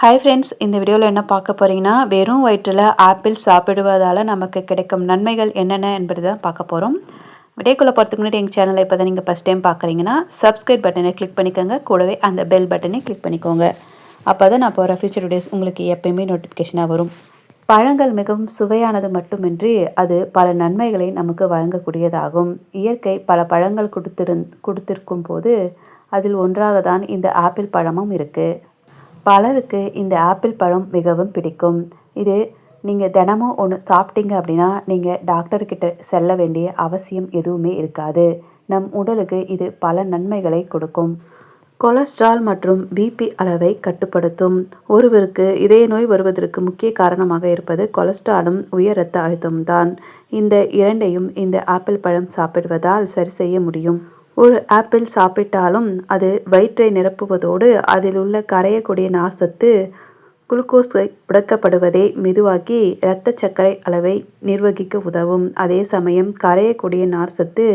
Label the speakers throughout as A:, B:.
A: Hi friends இந்த வீடியோவில் என்ன பார்க்க போகிறீங்கன்னா வெறும் வயிற்றில் ஆப்பிள் சாப்பிடுவதால் நமக்கு கிடைக்கும் நன்மைகள் என்னென்ன என்பது தான் பார்க்க போகிறோம் விடைக்குள்ள போகிறதுக்கு முன்னாடி எங்கள் சேனலை இப்போ தான் நீங்கள் ஃபஸ்ட் டைம் பார்க்குறீங்கன்னா சப்ஸ்கிரைப் பட்டனை கிளிக் பண்ணிக்கோங்க. கூடவே அந்த பெல் பட்டனை கிளிக் பண்ணிக்கோங்க. அப்போ தான் நான் போகிற ஃபியூச்சர் வீடியோஸ் உங்களுக்கு எப்பயுமே நோட்டிஃபிகேஷனாக வரும். பழங்கள் மிகவும் சுவையானது மட்டுமின்றி அது பல நன்மைகளை நமக்கு வழங்கக்கூடியதாகும். இயற்கை பல பழங்கள் கொடுத்திருந் கொடுத்திருக்கும் போது அதில் ஒன்றாக தான் இந்த ஆப்பிள் பழமும் இருக்குது பலருக்கு இந்த ஆப்பிள் பழம் மிகவும் பிடிக்கும். இது நீங்கள் தினமும் ஒன்று சாப்பிட்டீங்க அப்படின்னா நீங்கள் டாக்டர்கிட்ட செல்ல வேண்டிய அவசியம் எதுவுமே இருக்காது. நம் உடலுக்கு இது பல நன்மைகளை கொடுக்கும். கொலஸ்ட்ரால் மற்றும் பிபி அளவை கட்டுப்படுத்தும். ஒருவருக்கு இதய நோய் வருவதற்கு முக்கிய காரணமாக இருப்பது கொலஸ்ட்ராலும் உயர் இரத்த அழுத்தம் தான். இந்த இரண்டையும் இந்த ஆப்பிள் பழம் சாப்பிடுவதால் சரி செய்ய முடியும். ஒரு ஆப்பிள் சாப்பிட்டாலும் அது வயிற்றை நிரப்புவதோடு அதில் உள்ள கரையக்கூடிய நார்ச்சத்து குளுக்கோஸை உடக்கப்படுவதை மெதுவாக்கி இரத்த சர்க்கரை அளவை நிர்வகிக்க உதவும். அதே சமயம் கரையக்கூடிய நார்ச்சத்து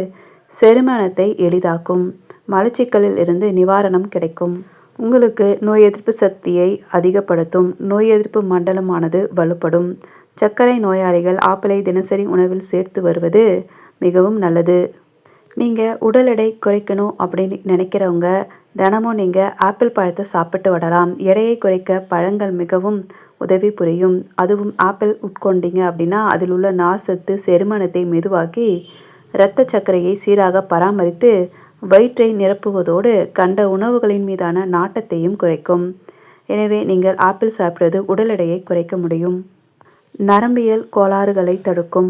A: செரிமானத்தை எளிதாக்கும். மலச்சிக்கலில் இருந்து நிவாரணம் கிடைக்கும். உங்களுக்கு நோய் எதிர்ப்பு சக்தியை அதிகப்படுத்தும். நோய் எதிர்ப்பு மண்டலமானது வலுப்படும். சர்க்கரை நோயாளிகள் ஆப்பிளை தினசரி உணவில் சேர்த்து வருவது மிகவும் நல்லது. நீங்கள் உடல் எடை குறைக்கணும் அப்படின்னு நினைக்கிறவங்க தினமும் நீங்கள் ஆப்பிள் பழத்தை சாப்பிட்டு விடலாம் எடையை குறைக்க பழங்கள் மிகவும் உதவி புரியும். அதுவும் ஆப்பிள் உட்கொண்டீங்க அப்படின்னா அதில் உள்ள நார் சத்து செரிமானத்தை மெதுவாக்கி இரத்த சர்க்கரையை சீராக பராமரித்து வயிற்றை நிரப்புவதோடு கண்ட உணவுகளின் மீதான நாட்டத்தையும் குறைக்கும். எனவே நீங்கள் ஆப்பிள் சாப்பிடுவது உடல் எடையை குறைக்க முடியும். நரம்பியல் கோளாறுகளை தடுக்கும்.